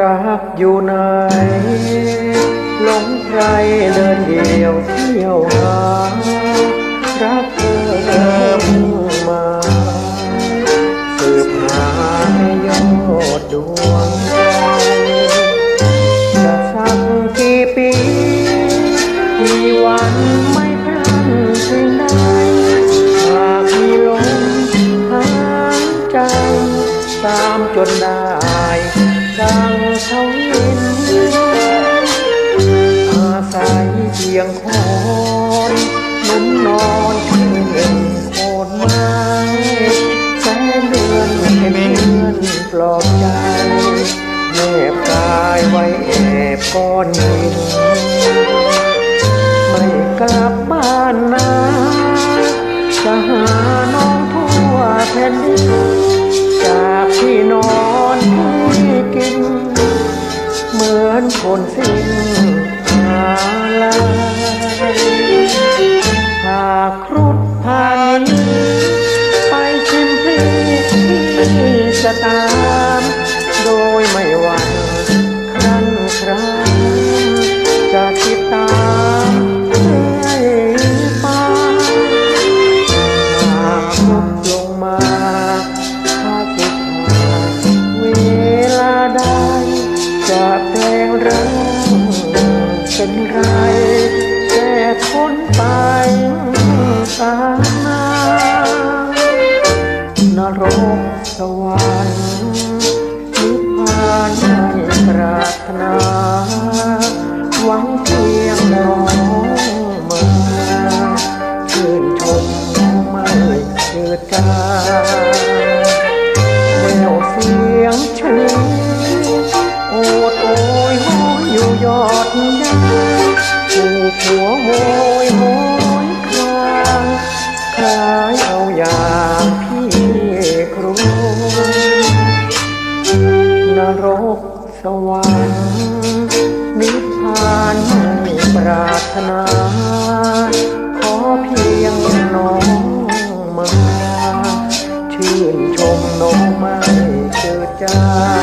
รักอยู่ไหนหลงใครเดินเดียวเที่ยวหารักเธอมุ่งมาสืบหาให้ยอดดวงจะสักกี่ปีมีวันไม่พลันสิ่งใดหากมีลมหายใจตามจนได้ ดังเขาเห็นอาศัยเพียงคอนนุ่มนอนคืนโคนไม้แสงเดือนเป็นเพื่อนปลอบใจแนบกายไว้แอบก้อนหินไม่กลับบ้านนาจะหาน้องทั่วแผ่นดิน จะตาม โดยไม่หวั่นครั้นครามจะติดตามเรื่อยไปหากลดลงมาถ้าสุดท้าเวลาใดจะแปลงร่างเป็นไร ยอยู่ยอดยาถูกหัวโวยโหยคลางคล้ายเอาอย่างพี่ครูนรกสวรรค์นิพพานไม่ปรารถนา ขอเพียงน้องมา ชื่นชมน้องไม่เจอจา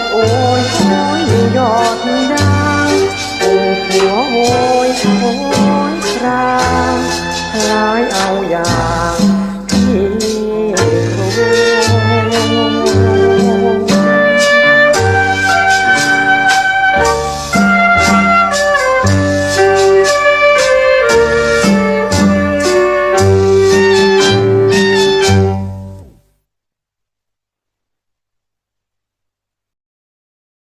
ดโอนน้อยยอดดังโอ้หัวโอ